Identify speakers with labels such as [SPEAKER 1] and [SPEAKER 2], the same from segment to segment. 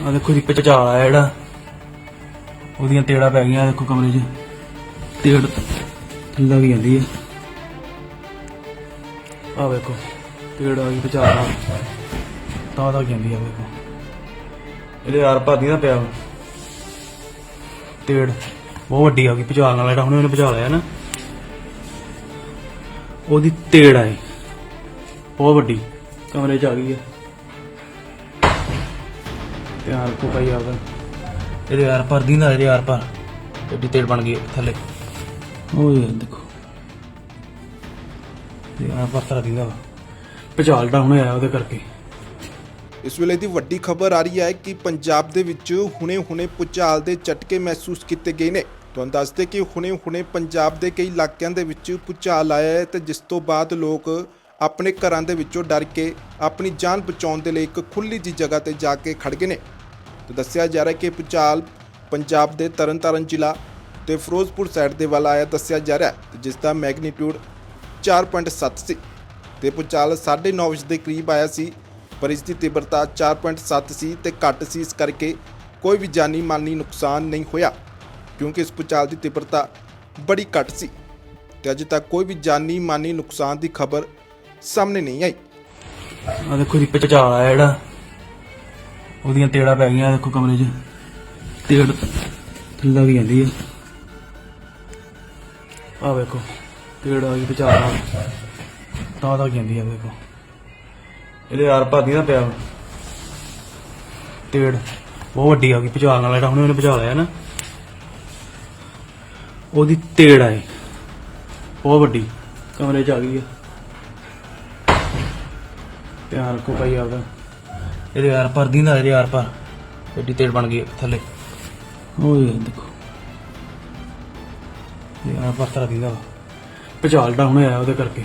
[SPEAKER 1] ਆ ਦੇਖੋ ਜੀ ਪਚਾਲ ਆ ਜਿਹੜਾ। ਉਹਦੀਆਂ ਤੇੜਾ ਪੈ ਗਈਆਂ, ਦੇਖੋ ਕਮਰੇ 'ਚ। ਤੇੜ ਥੱਲੇ ਵੀ ਜਾਂਦੀ ਹੈ ਆ ਵੇਖੋ, ਤੇੜ ਆ ਗਈ ਪਚਾਲ ਆ। ਤਾਂ ਤਾਂ ਜਾਂਦੀ ਆ, ਵੇਖੋ। ਇਹਦੇ ਯਾਰ ਭਾਦੀ ਦਾ ਪਿਆ ਤੇੜ ਬਹੁਤ ਵੱਡੀ ਆ ਗਈ ਪਚਾਲ ਨਾਲ ਜਿਹੜਾ, ਹੁਣ ਉਹਨੇ ਪਚਾਲ ਲਿਆ ਨਾ। ਉਹਦੀ ਤੇੜ ਆਈ ਬਹੁਤ ਵੱਡੀ, ਕਮਰੇ 'ਚ ਆ ਗਈ ਹੈ ਧਿਆਨ ਰੱਖੋ ਭਾਈ ਆਪ ਇਹਦੇ ਯਾਰ ਪਰ ਦਿੰਦਾ ਇਹਦੇ ਯਾਰ ਪਰ ਐਡੀ ਤੇੜ ਬਣ ਗਈ ਥੱਲੇ। ਉਹ ਦੇਖੋ। ਤੇ ਯਾਰ ਪਰ ਤਰਾ ਦਿੰਦਾ ਪਚਾਲ ਡਾਊਨ ਹੋਇਆ ਉਹਦੇ ਕਰਕੇ।
[SPEAKER 2] ਇਸ ਵੇਲੇ ਦੀ ਵੱਡੀ ਖਬਰ ਆ ਰਹੀ ਹੈ ਕਿ ਪੰਜਾਬ ਦੇ ਵਿੱਚ ਹੁਣੇ-ਹੁਣੇ ਭੂਚਾਲ ਦੇ ਝਟਕੇ ਮਹਿਸੂਸ ਕੀਤੇ ਗਏ ਨੇ। ਤੁਹਾਨੂੰ ਦੱਸਦੇ ਕਿ ਹੁਣੇ-ਹੁਣੇ ਪੰਜਾਬ ਦੇ ਕਈ ਇਲਾਕਿਆਂ ਦੇ ਵਿੱਚ ਭੂਚਾਲ ਆਇਆ ਹੈ ਤੇ ਜਿਸ ਤੋਂ ਬਾਅਦ ਲੋਕ ਆਪਣੇ ਘਰਾਂ ਦੇ ਵਿੱਚੋਂ ਡਰ ਕੇ ਆਪਣੀ ਜਾਨ ਬਚਾਉਣ ਦੇ ਲਈ ਇੱਕ ਖੁੱਲੀ ਜੀ ਜਗ੍ਹਾ ਤੇ ਜਾ ਕੇ ਖੜ ਗਏ ਨੇ। ਤੇ ਦੱਸਿਆ ਜਾ ਰਿਹਾ ਕਿ ਭੂਚਾਲ ਪੰਜਾਬ ਦੇ ਤਰਨਤਾਰਨ ਜ਼ਿਲ੍ਹਾ ਤੇ ਫਿਰੋਜ਼ਪੁਰ ਸਾਈਡ ਦੇ ਵੱਲ ਆਇਆ ਦੱਸਿਆ ਜਾ ਰਿਹਾ ਤੇ ਜਿਸ ਦਾ ਮੈਗਨੀਟਿਊਡ 4.7 ਸੀ ਤੇ ਭੂਚਾਲ 9:30 ਵਜੇ ਦੇ ਕਰੀਬ ਆਇਆ ਸੀ, ਪਰ ਇਸ ਦੀ ਤੀਬਰਤਾ 4.7 ਸੀ ਤੇ ਘੱਟ ਸੀ, ਇਸ ਕਰਕੇ ਕੋਈ ਵੀ ਜਾਨੀ ਮਾਲੀ ਨੁਕਸਾਨ ਨਹੀਂ ਹੋਇਆ, ਕਿਉਂਕਿ ਇਸ ਭੂਚਾਲ ਦੀ ਤੀਬਰਤਾ ਬੜੀ ਘੱਟ ਸੀ ਤੇ ਅਜੇ ਤੱਕ ਕੋਈ ਵੀ ਜਾਨੀ ਮਾਲੀ ਨੁਕਸਾਨ ਦੀ ਖਬਰ ਸਾਹਮਣੇ ਨਹੀਂ ਆਈ।
[SPEAKER 1] ਆ ਦੇਖੋ ਜੀ ਪਚਾਲ ਆ ਜਿਹੜਾ। ਉਹਦੀਆਂ ਤੇੜਾ ਪੈ ਗਈਆਂ, ਦੇਖੋ ਕਮਰੇ 'ਚ। ਤੇੜ ਥੱਲੇ ਵੀ ਜਾਂਦੀ ਹੈ ਆ ਵੇਖੋ, ਤੇੜ ਆ ਗਈ ਪਚਾਲ ਤਾਂ ਤਾਂ ਜਾਂਦੀ ਆ, ਵੇਖੋ। ਇਹਦੇ ਯਾਰ ਭਾਦੀ ਦਾ ਪਿਆ। ਤੇੜ ਬਹੁਤ ਵੱਡੀ ਆ ਗਈ ਪਚਾਲ ਨਾਲ ਜਿਹੜਾ ਹੁਣ ਉਹਨੇ ਭਜਾ ਲਿਆ ਨਾ। ਉਹਦੀ ਤੇੜ ਆਏ ਬਹੁਤ ਵੱਡੀ, ਕਮਰੇ 'ਚ ਆ ਗਈ ਆ। ਧਿਆਨ ਰੱਖੋ ਭਾਈ ਆਪਦਾ। ਇਹਦੇ ਯਾਰ ਪਰ ਦਿੰਦਾ ਇਹਦੇ ਯਾਰ ਪਰ ਐਡੀ ਤੇੜ ਬਣ ਗਈ ਥੱਲੇ। ਇਹ ਦੇਖੋ। ਇਹ ਯਾਰ ਪਰ ਤਰਾ ਦਿੰਦਾ ਪਚਾਲ ਡਾਊਨ ਹੋਇਆ ਉਹਦੇ ਕਰਕੇ।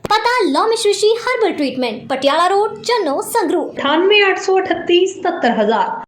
[SPEAKER 3] ਪਤਾ Lomish Rishi herbal treatment Patiala road Channo Sangrur.
[SPEAKER 4] 9883 77000